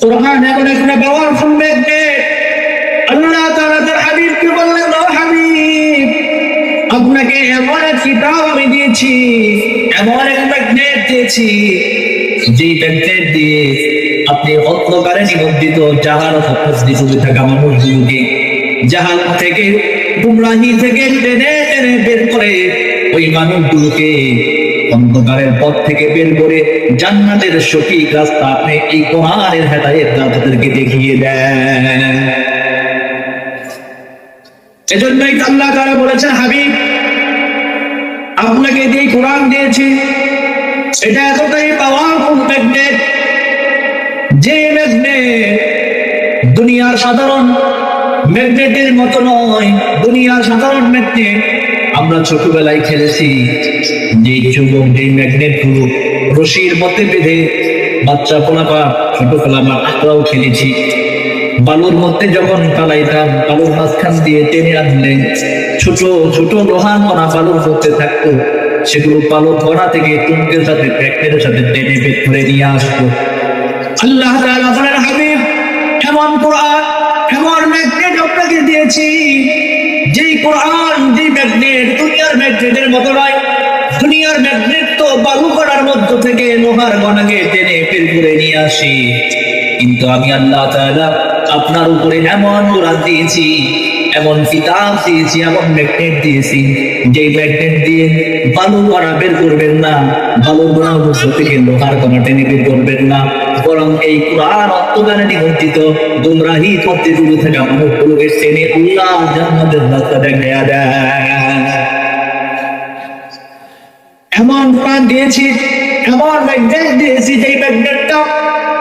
কোরআন এমন একটা powerful magnet আল্লাহ তাআলা তার হাবিবকে বললেন, ও হাবিব, আপনাকে এমন এক কিতাব আমি দিয়েছি, এমন এক ম্যাগনেট দিয়েছি যে ম্যাগনেট দিয়ে আপনি অন্ধকারে নিবন্ধিত, জাহান উপস্থিত থাকা মানুষগুলোকে জাহান থেকে, গুমরাহি থেকে টেনে টেনে বের করে ওই মানুষগুলোকে অন্ধকারের পথ থেকে বের করে জান্নাতের সঠিক রাস্তা আপনি এই কোরআনের হেদায়েত তাদেরকে দেখিয়ে দেন। এজন্যই আল্লাহ তাআলা বলেছেন, হাবিব, আপনাকে যে কোরআন দিয়েছি, এটা এতটাই পাওয়ারফুল ম্যাগনেট যে ম্যাগনেট দুনিয়ার সাধারণ ম্যাগনেটের মতো নয়। দুনিয়ার সাধারণ ম্যাগনেট আমরা ছোটবেলায় খেলেছি। যে ম্যাগনেটগুলো রশির মধ্যে বেঁধে বাচ্চা আমরাও খেলেছি। বালুর মধ্যে যখন পালাইতাম, বালুর মাঝখান দিয়ে টেনে আনলে ছোট ছোট লোহার কণা বালুর মধ্যে থাকতো। সেগুলো কণা থেকে টুঙ্কের সাথে সাথে টেনে বের করে নিয়ে আল্লাহ হাবিব এমন কোরআন? ম্যাগনেট আপনাকে দিয়েছি? যেই কোরআন যে ম্যাগনেট দুনিয়ার ম্যাগনেটের মতো নয় ম্যাগনেট তো বালু করার মধ্য থেকে লোহার গণাকে টেনে বের করে নিয়ে আসি। কিন্তু আমি আল্লাহ তাআলা আপনার উপরে এমন কোরআন দিয়েছি, এমন কিতাব দিয়েছি, এমন ম্যাগনেট দিয়েছি যে ম্যাগনেট দিয়ে বালু কণা বের করবেন না, বালু কণার মধ্য থেকে লোহার কণা টেনে বের করবেন না, বরং এই কোরআন অত্যগানে নিবন্ধিত, গুমরাহি পথে দূরে থাকা মানুষগুলোকে টেনে আল্লাহ জান্নাতের রাস্তা দেখায়া দেয়। এমন প্রাণ দিয়েছি, এমন ম্যাগনেট দিয়েছি যেই ম্যাগনেটটা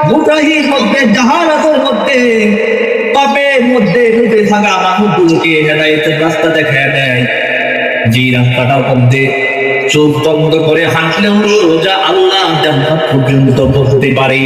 গুমরাহির মধ্যে জাহালাতের মধ্যে পাপের মধ্যে ডুবে থাকা মানুষগুলোকে হেদায়তের রাস্তা দেখা দেয়। যে রাস্তাটার মধ্যে চোখ বন্ধ করে হাঁটলেও সোজা আল্লাহ পর্যন্ত পড়তে পারে।